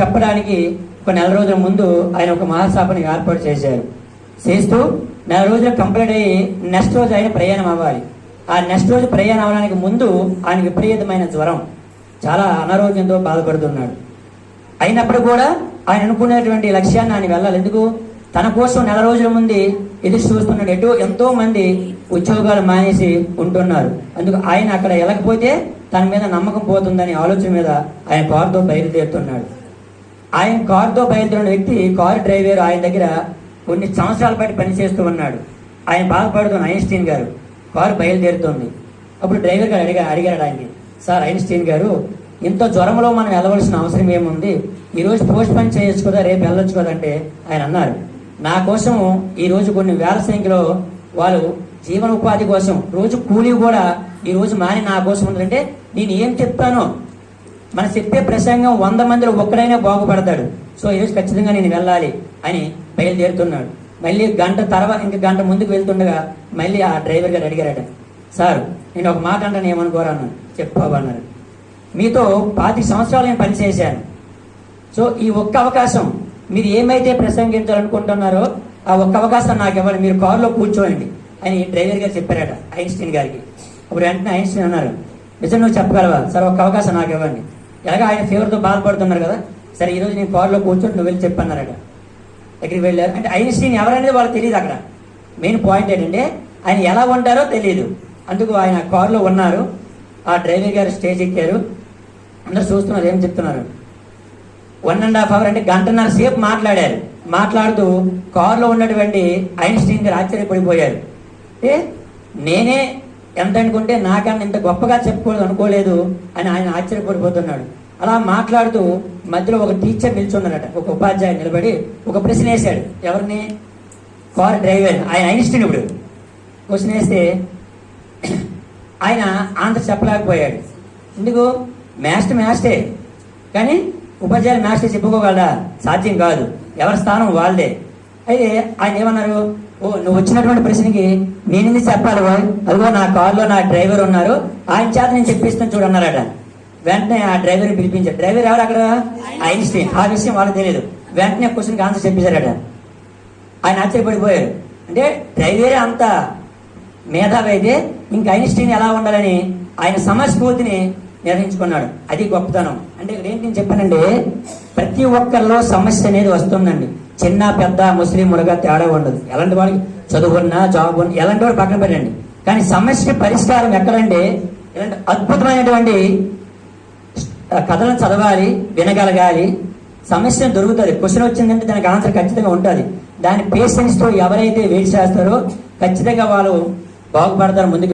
చెప్పడానికి ఒక నెల రోజుల ముందు ఆయన ఒక మహాసభను ఏర్పాటు చేశారు. చేస్తూ నెల రోజులు కంప్లీట్ అయ్యి నెక్స్ట్ రోజు ఆయన ప్రయాణం అవ్వాలి. ఆ నెక్స్ట్ రోజు ప్రయాణం అవ్వడానికి ముందు ఆయన విపరీతమైన జ్వరం. చాలా అనారోగ్యంతో బాధపడుతున్నాడు. అయినప్పుడు కూడా ఆయన అనుకునేటువంటి లక్ష్యాన్ని ఆయన వెళ్ళాలి. ఎందుకు? తన కోసం నెల రోజుల ముందు ఎదురు చూస్తున్నాడు ఎటు ఎంతో మంది ఉద్యోగాలు మానేసి ఉంటున్నారు. అందుకు ఆయన అక్కడ వెళ్ళకపోతే తన మీద నమ్మకం పోతుందని ఆలోచన మీద ఆయన కారుతో బయలుదేరుతున్నాడు. ఆయన కారుతో బయలుదేరిన వ్యక్తి కారు డ్రైవర్ ఆయన దగ్గర కొన్ని సంవత్సరాల పాటు పనిచేస్తూ ఉన్నాడు. ఆయన బాధపడుతున్న ఐన్స్టీన్ గారు కారు బయలుదేరుతుంది. అప్పుడు డ్రైవర్ గారు అడిగా అడిగాడు ఆయనకి సార్ ఐన్స్టీన్ గారు ఇంత జ్వరంలో మనం వెళ్ళవలసిన అవసరం ఏముంది? ఈరోజు పోస్ట్ పని చేయొచ్చు కదా రేపు వెళ్ళొచ్చు కదా అంటే ఆయన అన్నారు. నా కోసం ఈ రోజు కొన్ని వేల సంఖ్యలో వాళ్ళు జీవన ఉపాధి కోసం రోజు కూలీ కూడా ఈ రోజు మాని నా కోసం ఉందంటే నేను ఏం చెప్తానో? మన చెప్పే ప్రసంగం వంద మందిలో ఒక్కడైనా బాగుపడతాడు. సో ఈరోజు ఖచ్చితంగా నేను వెళ్ళాలి అని బయలుదేరుతున్నాడు. మళ్ళీ గంట తర్వాత ఇంక గంట ముందుకు వెళ్తుండగా మళ్ళీ ఆ డ్రైవర్ గారు అడిగారట సార్ నేను ఒక మాట అంటాను ఏమనుకోరాను చెప్పావు మీతో పాతి సంవత్సరాలు నేను పనిచేశాను. సో ఈ ఒక్క అవకాశం మీరు ఏమైతే ప్రసంగించాలనుకుంటున్నారో ఆ ఒక్క అవకాశం నాకు ఇవ్వండి మీరు కారులో కూర్చోండి అని డ్రైవర్ గారు చెప్పారట ఐన్స్టీన్ గారికి. అప్పుడు వెంటనే ఐన్స్టీన్ అన్నారు నిజం నువ్వు చెప్పగలవా? సార్ ఒక్క అవకాశం నాకు ఇవ్వండి ఎలాగ? ఆయన ఫీవర్తో బాధపడుతున్నారు కదా. సరే ఈరోజు నేను కారులో కూర్చొని నువ్వు వెళ్ళి చెప్పన్నారట. దగ్గరికి వెళ్ళారు? అంటే ఐన్స్టీన్ ఎవరనేది వాళ్ళకి తెలియదు అక్కడ. మెయిన్ పాయింట్ ఏంటంటే ఆయన ఎలా ఉంటారో తెలియదు అందుకు ఆయన కారులో ఉన్నారు. ఆ డ్రైవర్ గారు స్టేజ్ ఎక్కారు. అందరు చూస్తున్నారు ఏం చెప్తున్నారు? వన్ అండ్ హాఫ్ అవర్ అంటే గంటన్నర సేపు మాట్లాడారు. మాట్లాడుతూ కారులో ఉన్నటువంటి ఐన్స్టీన్ గారు ఆశ్చర్యపడిపోయారు. ఏ? నేనే ఎంత అనుకుంటే నాకన్నా ఇంత గొప్పగా చెప్పుకోలేదు అనుకోలేదు అని ఆయన ఆశ్చర్యపడిపోతున్నాడు. అలా మాట్లాడుతూ మధ్యలో ఒక టీచర్ నిల్చున్నారట. ఒక ఉపాధ్యాయుడు నిలబడి ఒక ప్రశ్న వేశాడు. ఎవరిని? Car driver. ఆయన ఐన్స్టీన్ ఇప్పుడు. క్వశ్చన్ వేస్తే ఆయన ఆన్సర్ చెప్పలేకపోయాడు. ఎందుకు? మ్యాస్ట్ మ్యాస్టే కానీ ఉపాధ్యాయులు మ్యాస్టర్ చెప్పుకోగలరా సాధ్యం కాదు. ఎవరి స్థానం వాళ్ళదే. అయితే ఆయన ఏమన్నారు? ఓ నువ్వు వచ్చినటువంటి ప్రశ్నకి నేను చెప్పాలి బాయ్? అదిగో నా కారులో నా డ్రైవర్ ఉన్నారు. ఆయన చేత నేను చెప్పిస్తాను చూడన్నారట వెంటనే ఆ డ్రైవర్ పిలిపించారు. డ్రైవర్ ఎవరు అక్కడ? ఐన్స్టీన్. ఆ విషయం వాళ్ళకి తెలియదు. వెంటనే క్వశ్చన్కి ఆన్సర్ చెప్పేశారట. ఆయన ఆశ్చర్యపడిపోయారు. అంటే డ్రైవరే అంత మేధావి అయితే ఇంక ఐన్స్టీన్ ఎలా ఉండాలని ఆయన సమస్ఫూర్తిని నిర్ణయించుకున్నాడు అది గొప్పతనం. అంటే ఇక్కడ ఏంటి నేను చెప్పానంటే ప్రతి ఒక్కరిలో సమస్య అనేది వస్తుందండి. చిన్న పెద్ద ముస్లింలుగా తేడా ఉండదు. ఎలాంటి వాళ్ళకి చదువుకున్నా జాబ్ ఉన్నా ఎలాంటి వాడు పక్కన పెట్టండి. కానీ సమస్య పరిష్కారం ఎక్కడంటే ఇలాంటి అద్భుతమైనటువంటి కథలను చదవాలి వినగలగాలి. సమస్య దొరుకుతుంది. క్వశ్చన్ వచ్చిందంటే దానికి ఆన్సర్ ఖచ్చితంగా ఉంటుంది. దాని పేషెన్స్తో ఎవరైతే వెయిట్ చేస్తారో ఖచ్చితంగా వాళ్ళు బాగుపడతారు ముందుకు